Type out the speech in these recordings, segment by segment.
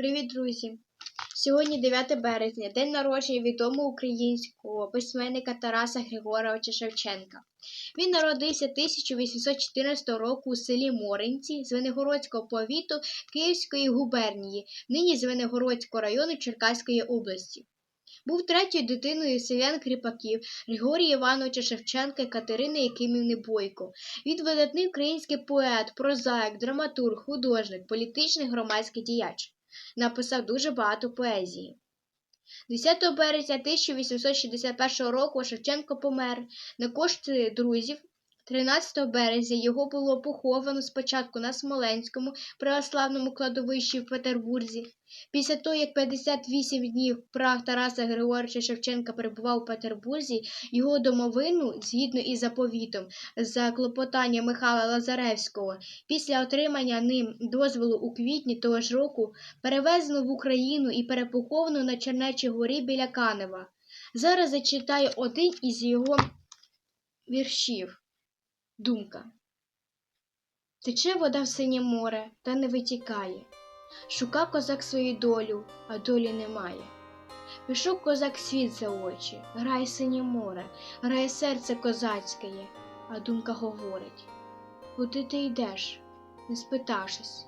Привіт, друзі! Сьогодні 9 березня, день народження відомого українського письменника Тараса Григоровича Шевченка. Він народився 1814 року у селі Моринці Звенигородського повіту Київської губернії, нині Звенигородського району Черкаської області. Був третьою дитиною селян кріпаків Григорія Івановича Шевченка і Катерини Якимівни Бойко. Він видатний український поет, прозаїк, драматург, художник, політичний громадський діяч. Написав дуже багато поезії. 10 березня 1861 року Шевченко помер. На кошти друзів 13 березня його було поховано спочатку на Смоленському православному кладовищі в Петербурзі. Після того, як 58 днів прах Тараса Григоровича Шевченка перебував у Петербурзі, його домовину, згідно із заповітом, за клопотання Михайла Лазаревського, після отримання ним дозволу у квітні того ж року, перевезено в Україну і перепоховано на Чернечій горі біля Канева. Зараз зачитаю один із його віршів. Думка. Тече вода в синє море, та не витікає. Шукав козак свою долю, а долі немає. Пішов козак світ за очі, грає синє море, грає серце козацьке, а думка говорить: Куди ти йдеш, не спитавшись,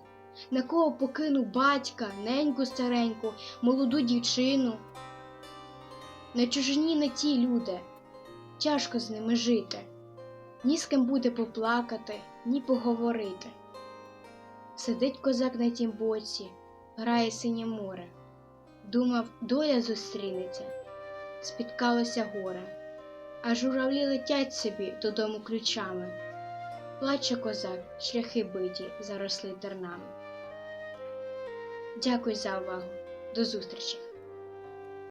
на кого покинув батька, неньку стареньку, молоду дівчину? На чужині не ті люди, тяжко з ними жити, ні з ким буде поплакати, ні поговорити. Сидить козак на тім боці, грає синє море. Думав, доля зустрінеться, спіткалося горе, а журавлі летять собі додому ключами. Плаче козак, шляхи биті, заросли тернами. Дякую за увагу. До зустрічі!